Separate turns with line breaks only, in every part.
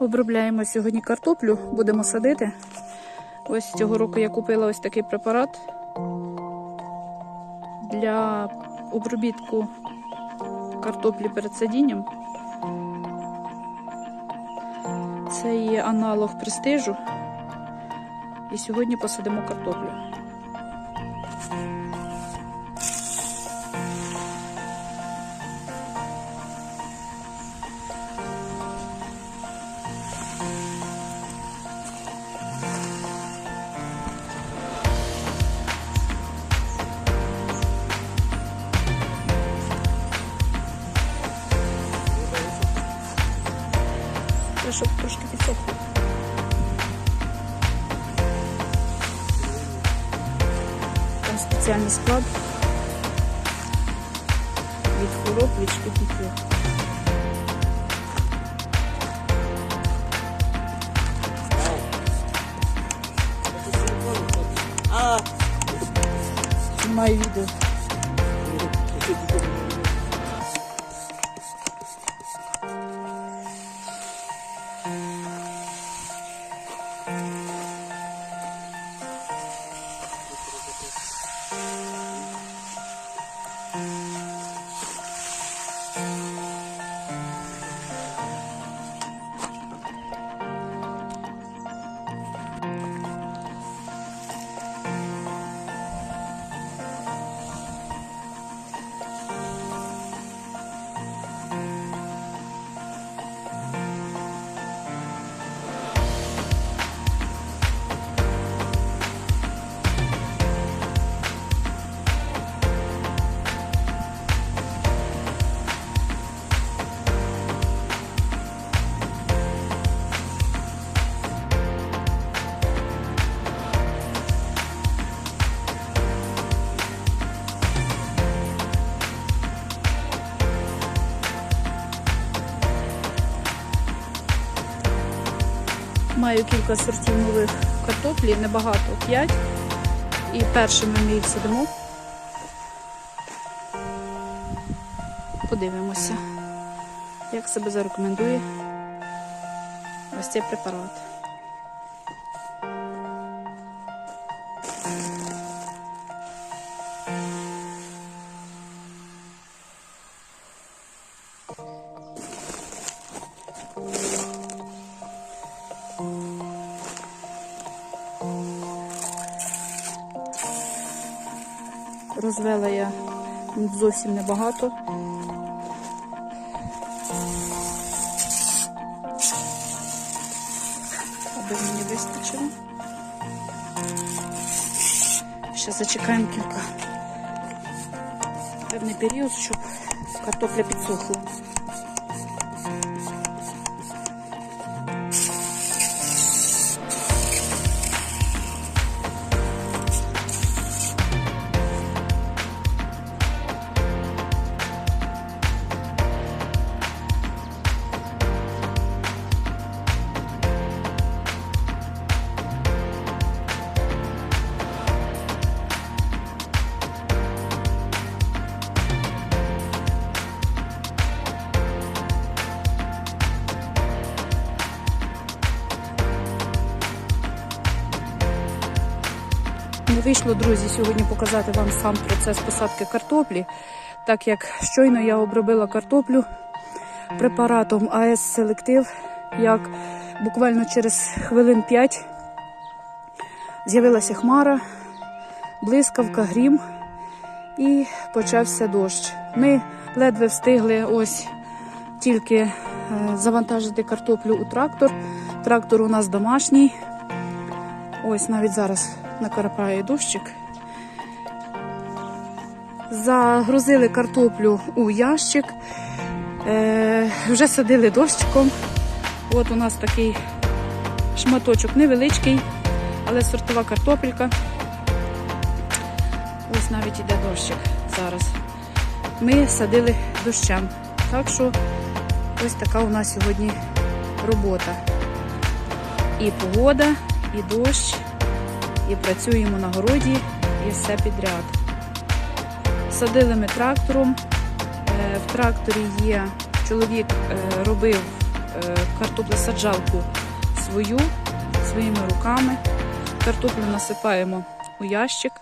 Обробляємо сьогодні картоплю, будемо садити. Ось цього року я купила ось такий препарат для обробітку картоплі перед садінням. Це є аналог престижу. І сьогодні посадимо картоплю. Треба, щоб трошки підсохло. Там спеціальний склад від хвороб, від шкідників.
А,
Знімаю Bye. Маю кілька сортів нових картоплі, небагато, 5. І першими ми їх садимо. Подивимося, як себе зарекомендує ось цей препарат. Розвела я зовсім небагато. Аби мені вистачило. Ще зачекаємо кілька певний період, щоб картопля підсохла. Вийшло, друзі, сьогодні показати вам сам процес посадки картоплі, так як щойно я обробила картоплю препаратом АС Селектив, як буквально через хвилин 5 з'явилася хмара, блискавка, грім і почався дощ. Ми ледве встигли ось тільки е, завантажити картоплю у трактор. Трактор у нас домашній. Ось навіть зараз накрапає дощик. Загрузили картоплю у ящик, е, вже садили дощиком. От у нас такий шматочок невеличкий, але сортова картопелька. Ось навіть іде дощик зараз. Ми садили дощем. Так що ось така у нас сьогодні робота. І погода, і дощ, і працюємо на городі, і все підряд. Садили ми трактором. Е, В тракторі є чоловік е, робив е, картоплесаджалку свою своїми руками. Картоплю насипаємо у ящик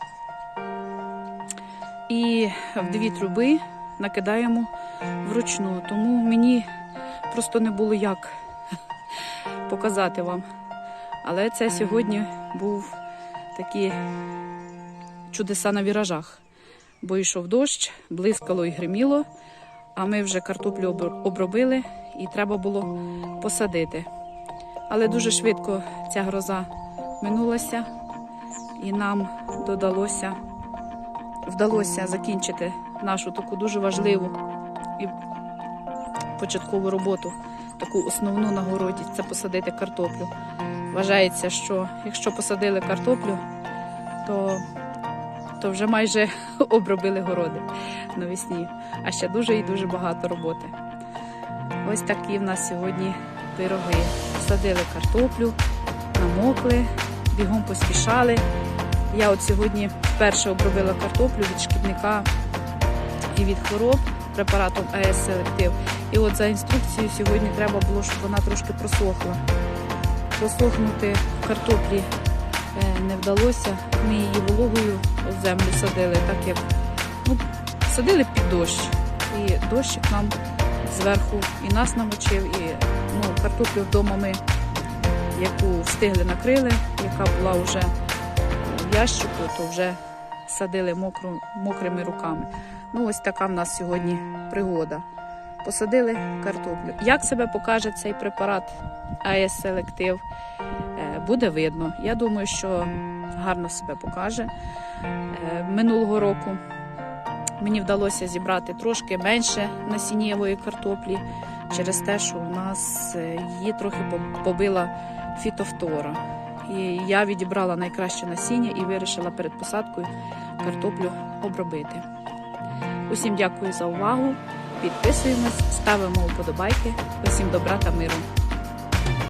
і в дві труби накидаємо вручну. Тому мені просто не було як показати вам. Але це сьогодні був такі чудеса на віражах. Бо йшов дощ, блискало і гриміло, а ми вже картоплю обробили і треба було посадити. Але дуже швидко ця гроза минулася, і нам додалося, вдалося закінчити нашу таку дуже важливу і початкову роботу, таку основну на городі це посадити картоплю. Вважається, що якщо посадили картоплю, то, то вже майже обробили городи навесні. А ще дуже і дуже багато роботи. Ось такі в нас сьогодні пироги. Посадили картоплю, намокли, бігом поспішали. Я от сьогодні вперше обробила картоплю від шкідника і від хвороб препаратом АЕС Селектив. І от за інструкцією сьогодні треба було, щоб вона трошки просохла. Просохнути картоплі е, не вдалося. Ми її вологою землю садили, так як ну, садили під дощ. І дощик нам зверху і нас намочив, і ну, картоплю вдома ми, яку встигли накрили, яка була вже в ящику, то вже садили мокру, мокрими руками. Ну, ось така в нас сьогодні пригода. Посадили картоплю. Як себе покаже цей препарат АЕС Селектив, буде видно. Я думаю, що гарно себе покаже. Е, Минулого року мені вдалося зібрати трошки менше насіннєвої картоплі через те, що у нас е, її трохи побила фітофтора. І я відібрала найкраще насіння і вирішила перед посадкою картоплю обробити. Усім дякую за увагу. Підписуємось, ставимо вподобайки. Усім добра та миру.